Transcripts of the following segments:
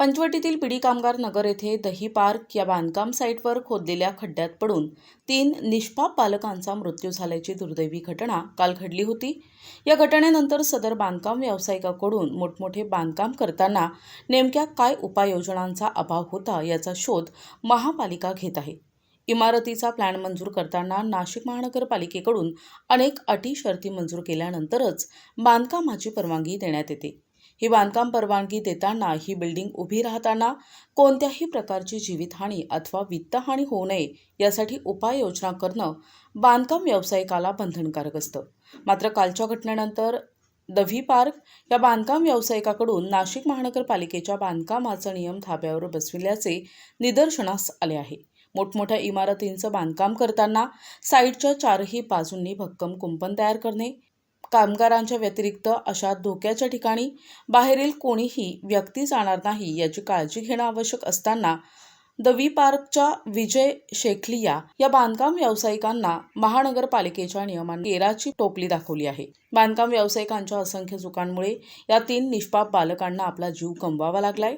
पंचवटीतील पिढी कामगार नगर येथे दही पार्क या बांधकाम साईटवर खोदलेल्या खड्ड्यात पडून तीन निष्पाप बालकांचा मृत्यू झाल्याची दुर्दैवी घटना काल घडली होती. या घटनेनंतर सदर बांधकाम व्यावसायिकाकडून मोठमोठे बांधकाम करताना नेमक्या काय उपाययोजनांचा अभाव होता याचा शोध महापालिका घेत आहे. इमारतीचा प्लॅन मंजूर करताना नाशिक महानगरपालिकेकडून अनेक अटी शर्ती मंजूर केल्यानंतरच बांधकामाची परवानगी देण्यात येते. ही बांधकाम परवानगी देताना ही बिल्डिंग उभी राहताना कोणत्याही प्रकारची जीवितहानी अथवा वित्तहानी होऊ नये यासाठी उपाययोजना करणं बांधकाम व्यावसायिकाला बंधनकारक असतं. मात्र कालच्या घटनेनंतर दव्ही पार्क या बांधकाम व्यावसायिकाकडून नाशिक महानगरपालिकेच्या बांधकामाचा नियम धाब्यावर बसविल्याचे निदर्शनास आले आहे. मोठमोठ्या इमारतींचं बांधकाम करताना साईडच्या चारही बाजूंनी भक्कम कुंपण तयार करणे कामगारांच्या व्यतिरिक्त अशा धोक्याच्या ठिकाणी बाहेरील कोणीही व्यक्ती जाणार नाही याची काळजी घेणं आवश्यक असताना दवी पार्कच्या विजय शेखलिया या बांधकाम व्यावसायिकांना महानगरपालिकेच्या नियमांनी केराची टोपली दाखवली आहे. बांधकाम व्यावसायिकांच्या असंख्य चुकांमुळे या तीन निष्पाप बालकांना आपला जीव गमवावा लागलाय.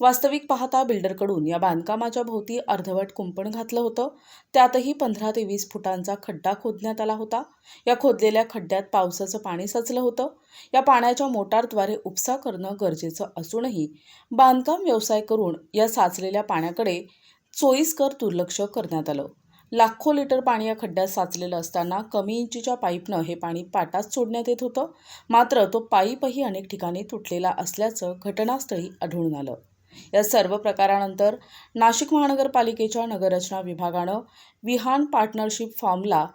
वास्तविक पाहता बिल्डरकडून या बांधकामाच्या भोवती अर्धवट कुंपण घातलं होतं. त्यातही पंधरा ते वीस फुटांचा खड्डा खोदण्यात आला होता. या खोदलेल्या खड्ड्यात पावसाचं पाणी साचलं होतं. या पाण्याच्या मोटारद्वारे उपसा करणं गरजेचं असूनही बांधकाम व्यवसाय करून या साचलेल्या पाण्याकडे चोईसकर दुर्लक्ष करण्यात आलं. लाखो लिटर पाणी या खड्ड्यात साचलेलं असताना कमी इंचीच्या पाईपनं हे पाणी पाटात सोडण्यात येत होतं. मात्र तो पाईपही अनेक ठिकाणी तुटलेला असल्याचं घटनास्थळी आढळून आलं. या सर्व प्रकारानंतर नाशिक महानगरपालिकेच्या नगररचना विभागानं विहान पार्टनरशिप फॉर्मला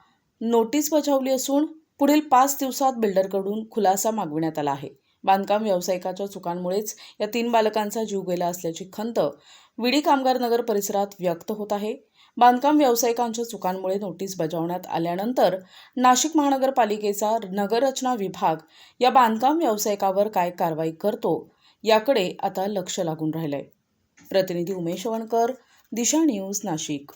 नोटीस बजावली असून पुढील पाच दिवसात बिल्डरकडून खुलासा मागविण्यात आला आहे. बांधकाम व्यावसायिकाच्या चुकांमुळेच या तीन बालकांचा जीव गेला असल्याची खंत विडी कामगार नगर परिसरात व्यक्त होत आहे. बांधकाम व्यावसायिकांच्या चुकांमुळे नोटीस बजावण्यात आल्यानंतर नाशिक महानगरपालिकेचा नगररचना विभाग या बांधकाम व्यावसायिकावर काय कारवाई करतो याकडे आता लक्ष लागून राहिलंय. प्रतिनिधी उमेश वणकर दिशा न्यूज नाशिक.